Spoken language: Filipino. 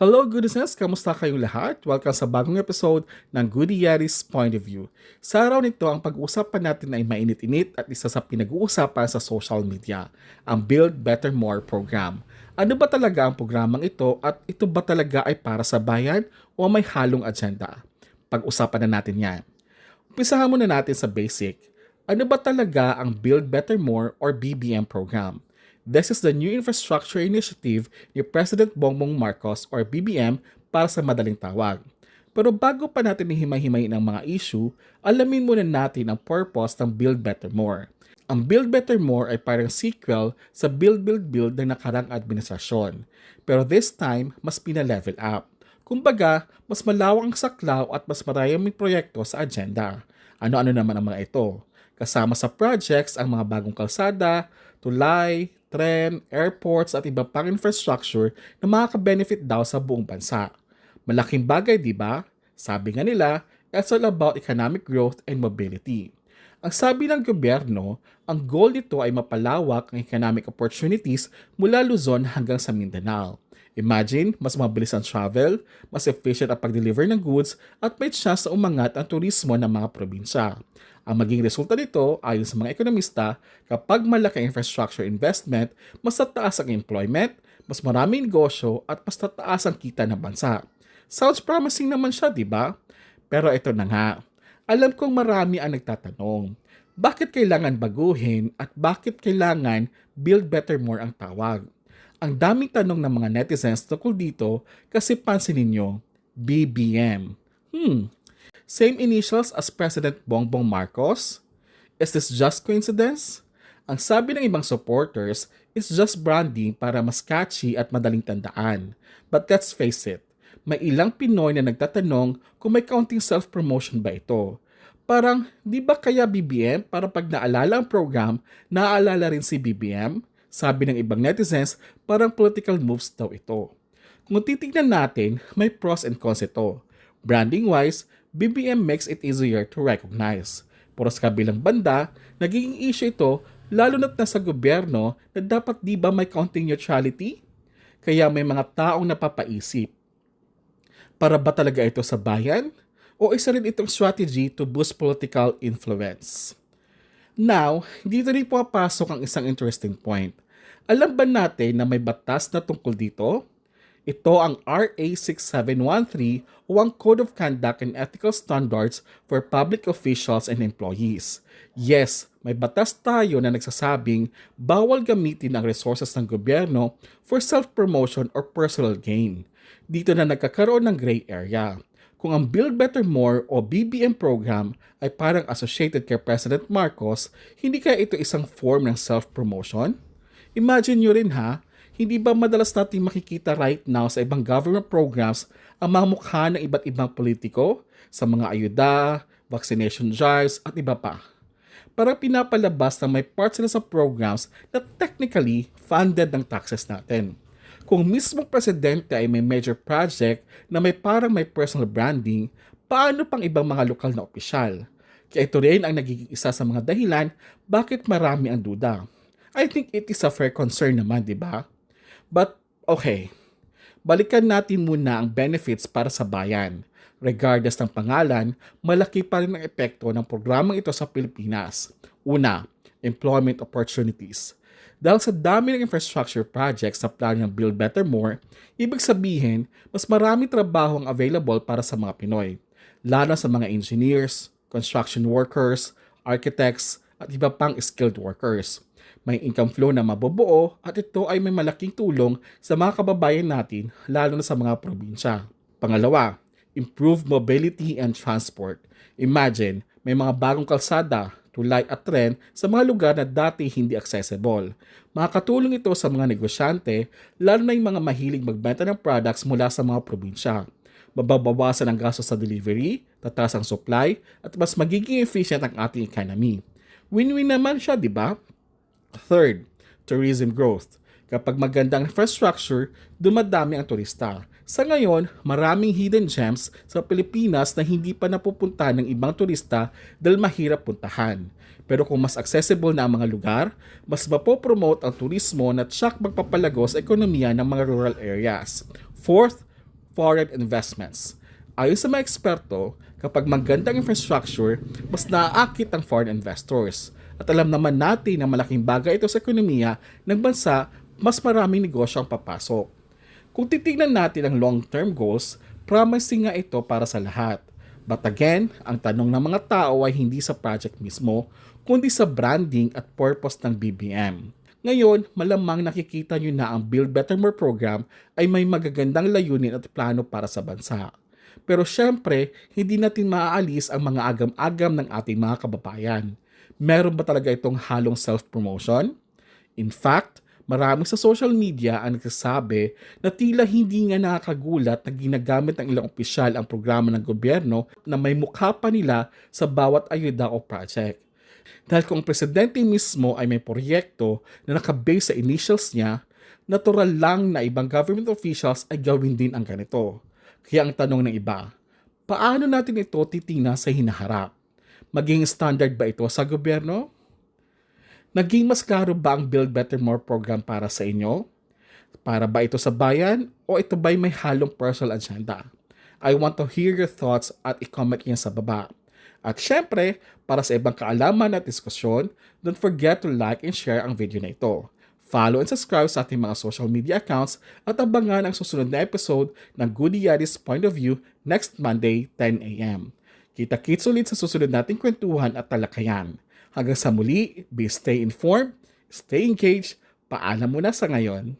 Hello, Goodness! Kamusta kayong lahat? Welcome sa bagong episode ng Goody Yaris Point of View. Sa araw nito, ang pag-uusapan natin ay mainit-init at isa sa pinag-uusapan sa social media, ang Build Better More program. Ano ba talaga ang programang ito at ito ba talaga ay para sa bayan o may halong agenda? Pag-usapan na natin yan. Umpisahan muna natin sa basic. Ano ba talaga ang Build Better More or BBM program? This is the new infrastructure initiative ni President Bongbong Marcos or BBM para sa madaling tawag. Pero bago pa natin himay-himayin ang mga issue, alamin muna natin ang purpose ng Build Better More. Ang Build Better More ay parang sequel sa Build Build Build ng nakarang administrasyon. Pero this time, mas pina-level up. Kumbaga, mas malawang ang saklaw at mas maraming proyekto sa agenda. Ano-ano naman ang mga ito? Kasama sa projects ang mga bagong kalsada, tulay, tren, airports at iba pang infrastructure na makaka-benefit daw sa buong bansa. Malaking bagay, di ba? Sabi nga nila, it's all about economic growth and mobility. Ang sabi ng gobyerno, ang goal nito ay mapalawak ang economic opportunities mula Luzon hanggang sa Mindanao. Imagine, mas mabilis ang travel, mas efficient ang pag-deliver ng goods, at may chance na umangat ang turismo ng mga probinsya. Ang maging resulta nito, ayon sa mga ekonomista, kapag malaki ang infrastructure investment, mas tataas ang employment, mas maraming negosyo, at mas tataas ang kita ng bansa. Sounds promising naman siya, di ba? Pero ito na nga. Alam kong marami ang nagtatanong, bakit kailangan baguhin at bakit kailangan build better more ang tawag? Ang daming tanong ng mga netizens tungkol dito kasi pansinin nyo, BBM. Hmm, Same initials as President Bongbong Marcos? Is this just coincidence? Ang sabi ng ibang supporters is just branding para mas catchy at madaling tandaan. But let's face it, may ilang Pinoy na nagtatanong kung may counting self-promotion ba ito. Parang, di ba kaya BBM para pag naalala ang program, naaalala rin si BBM? Sabi ng ibang netizens, parang political moves daw ito. Kung titignan natin, may pros and cons ito. Branding-wise, BBM makes it easier to recognize. Pero sa kabilang banda, nagiging issue ito lalo na't nasa gobyerno na dapat di ba may counting neutrality? Kaya may mga taong napapaisip. Para ba talaga ito sa bayan? O isa rin itong strategy to boost political influence? Now, dito rin papasok ang isang interesting point. Alam ba natin na may batas na tungkol dito? Ito ang RA 6713 o ang Code of Conduct and Ethical Standards for Public Officials and Employees. Yes, may batas tayo na nagsasabing bawal gamitin ang resources ng gobyerno for self-promotion or personal gain. Dito na nagkakaroon ng gray area. Kung ang Build Better More o BBM program ay parang associated kay President Marcos, hindi kaya ito isang form ng self-promotion? Imagine nyo rin ha, hindi ba madalas natin makikita right now sa ibang government programs ang mga mukha ng iba't ibang politiko sa mga ayuda, vaccination drives at iba pa? Para pinapalabas na may part sila sa programs na technically funded ng taxes natin. Kung mismo presidente ay may major project na may parang may personal branding, paano pang ibang mga lokal na opisyal? Kaya ito rin ang nagiging isa sa mga dahilan bakit marami ang duda. I think it is a fair concern naman, di ba? But, okay. Balikan natin muna ang benefits para sa bayan. Regardless ng pangalan, malaki pa rin ang epekto ng programang ito sa Pilipinas. Una, employment opportunities. Dahil sa dami ng infrastructure projects sa plano ng Build Better More, ibig sabihin, mas marami trabaho ang available para sa mga Pinoy, lalo sa mga engineers, construction workers, architects, at iba pang skilled workers may income flow na mabubuo at ito ay may malaking tulong sa mga kababayan natin lalo na sa mga probinsya. Pangalawa, improve mobility and transport. Imagine, may mga bagong kalsada, tulay at tren sa mga lugar na dati hindi accessible. Makakatulong ito sa mga negosyante, lalo na yung mga mahilig magbenta ng products mula sa mga probinsya. Mababawasan ang gastos sa delivery, tataas ang supply, at mas magiging efficient ang ating economy. Win-win naman siya, di ba? Third, tourism growth. Kapag magandang infrastructure, dumadami ang turista. Sa ngayon, maraming hidden gems sa Pilipinas na hindi pa napupunta ng ibang turista dahil mahirap puntahan. Pero kung mas accessible na ang mga lugar, mas mapopromote ang turismo na tsak magpapalago sa ekonomiya ng mga rural areas. Fourth, foreign investments. Ayon sa mga eksperto, kapag magandang infrastructure, mas naaakit ang foreign investors. At alam naman natin na malaking bagay ito sa ekonomiya ng bansa, mas maraming negosyo ang papasok. Kung titignan natin ang long-term goals, promising nga ito para sa lahat. But again, ang tanong ng mga tao ay hindi sa project mismo, kundi sa branding at purpose ng BBM. Ngayon, malamang nakikita nyo na ang Build Better More program ay may magagandang layunin at plano para sa bansa. Pero syempre, hindi natin maaalis ang mga agam-agam ng ating mga kababayan. Meron ba talaga itong halong self-promotion? In fact, marami sa social media ang nagsasabi na tila hindi nga nakakagulat na ginagamit ng ilang opisyal ang programa ng gobyerno na may mukha pa nila sa bawat ayuda o project. Dahil kung presidente mismo ay may proyekto na nakabase sa initials niya, natural lang na ibang government officials ay gawin din ang ganito. Kaya ang tanong ng iba, paano natin ito titingnan sa hinaharap? Maging standard ba ito sa gobyerno? Naging mas klaro ba ang Build Better More program para sa inyo? Para ba ito sa bayan o ito ba'y may halong personal agenda? I want to hear your thoughts at i-comment yan sa baba. At syempre, para sa ibang kaalaman at diskusyon, don't forget to like and share ang video na ito. Follow and subscribe sa ating mga social media accounts at abangan ang susunod na episode ng Goody Yaris Point of View next Monday, 10 a.m. Kita-kits ulit sa susunod nating kwentuhan at talakayan. Hanggang sa muli, be stay informed, stay engaged, paalam muna sa ngayon.